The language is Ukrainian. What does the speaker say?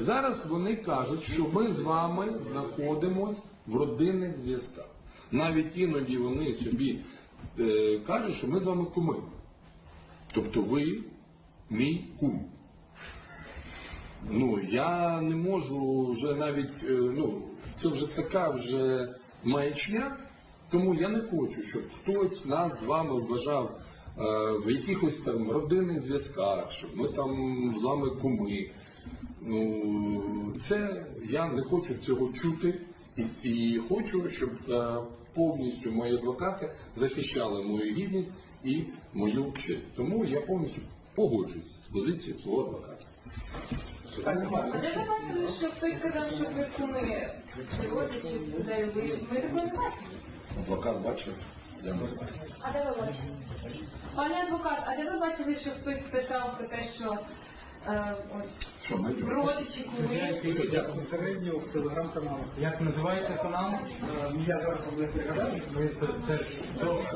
Зараз вони кажуть, що ми з вами знаходимось в родинних зв'язках. Навіть іноді вони собі е, кажуть, що ми з вами куми. Тобто ви мій кум. Ну, я не можу вже навіть, е, ну, це вже така вже маячня, тому я не хочу, щоб хтось нас з вами вважав е, в якихось там родинних зв'язках, щоб ми там з вами куми. Ну, це я не хочу цього чути і, і хочу, щоб е, повністю мої адвокати захищали мою гідність і мою честь. Тому я повністю погоджуюся з позицією свого адвоката. А де ви бачили, що хтось сказав, що ви куми чи родичі з суддею? Ви ми такого не бачили. Адвокат бачив, я не знаю. А де ви бачили? Пане адвокат, а де ви бачили, що хтось писав про те, що ось Що, родичі куми? Безпосередньо в телеграм-каналах. Як називається канал? Е, Я зараз вам не пригадаю. Це ж добре.